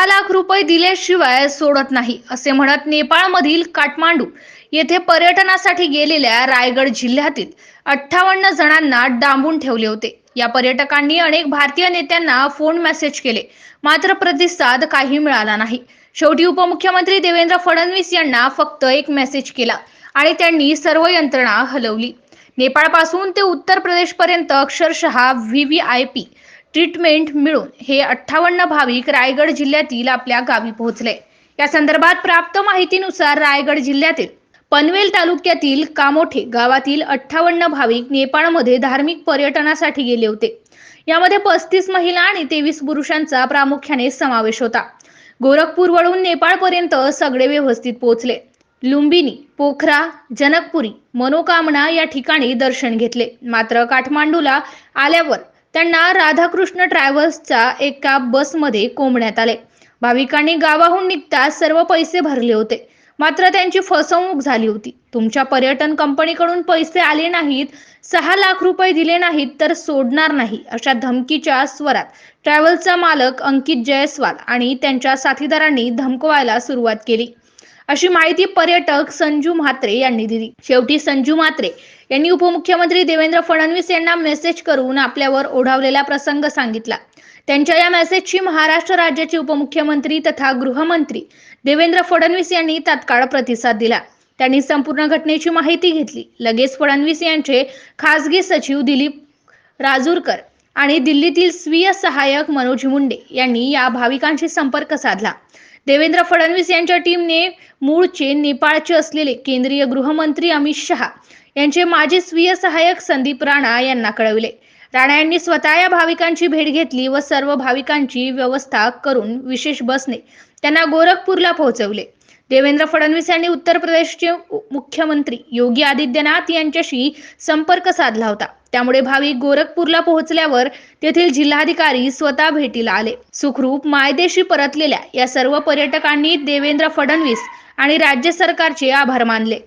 दहा लाख रुपये दिल्याशिवाय सोडत नाही असे म्हणत नेपाळमधील काठमांडू येथे पर्यटनासाठी गेलेल्या रायगड जिल्ह्यातील अठ्ठावन्न जणांना डांबून ठेवले होते. या पर्यटकांनी अनेक भारतीय नेत्यांना फोन मेसेज केले. मात्र प्रतिसाद काही मिळाला नाही. शेवटी उपमुख्यमंत्री देवेंद्र फडणवीस यांना फक्त एक मेसेज केला आणि त्यांनी सर्व यंत्रणा हलवली. नेपाळपासून ते उत्तर प्रदेशपर्यंत अक्षरशः V V I P treatment मिळून हे अठ्ठावन्न भाविक रायगड जिल्ह्यातील आपल्या गावी पोहोचले. या संदर्भात प्राप्त माहितीनुसार रायगड जिल्ह्यातील पनवेल तालुक्यातील कामोठे गावातील अठ्ठावन्न भाविक नेपाळमध्ये धार्मिक पर्यटनासाठी गेले होते. यामध्ये पस्तीस महिला आणि तेवीस पुरुषांचा प्रामुख्याने समावेश होता. गोरखपूरवरून नेपाळपर्यंत सगळे व्यवस्थित पोहोचले. लुंबिनी पोखरा जनकपुरी मनोकामना या ठिकाणी दर्शन घेतले. मात्र काठमांडूला आल्यावर त्यांना राधाकृष्ण ट्रॅव्हल्सच्या एका बसमध्ये कोंबण्यात आले. भाविकांनी गावाहून निघताच सर्व पैसे भरले होते. मात्र त्यांची फसवणूक झाली होती. तुमच्या पर्यटन कंपनीकडून पैसे आले नाहीत सहा लाख रुपये दिले नाहीत तर सोडणार नाही अशा धमकीच्या स्वरात ट्रॅव्हल्सचा मालक अंकित जयस्वाल आणि त्यांच्या साथीदारांनी धमकवायला सुरुवात केली. अशी माहिती पर्यटक संजू म्हात्रे यांनी दिली. शेवटी संजू म्हात्रे यांनी उपमुख्यमंत्री देवेंद्र फडणवीस यांना मेसेज करून आपल्यावर ओढावलेला प्रसंग सांगितला. त्यांच्या या मेसेजची महाराष्ट्र राज्याचे उपमुख्यमंत्री तथा गृहमंत्री देवेंद्र फडणवीस यांनी तात्काळ प्रतिसाद दिला. त्यांनी संपूर्ण घटनेची माहिती घेतली. लगेच फडणवीस यांचे खासगी सचिव दिलीप राजूरकर आणि दिल्लीतील स्वीय सहाय्यक मनोज मुंडे यांनी या भाविकांशी संपर्क साधला. देवेंद्र फडणवीस यांच्या टीमने मूळचे नेपाळचे असलेले केंद्रीय गृहमंत्री अमित शहा यांचे माजी स्वीय सहाय्यक संदीप राणा यांना कळविले. राणा यांनी स्वतः या भाविकांची भेट घेतली व सर्व भाविकांची व्यवस्था करून विशेष बसने त्यांना गोरखपूरला पोहोचवले. देवेंद्र फडणवीस यांनी उत्तर प्रदेशचे मुख्यमंत्री योगी आदित्यनाथ यांच्याशी संपर्क साधला होता. त्यामुळे भाविक गोरखपूरला पोहोचल्यावर तेथील जिल्हाधिकारी स्वतः भेटीला आले. सुखरूप मायदेशी परतलेल्या या सर्व पर्यटकांनी देवेंद्र फडणवीस आणि राज्य सरकारचे आभार मानले.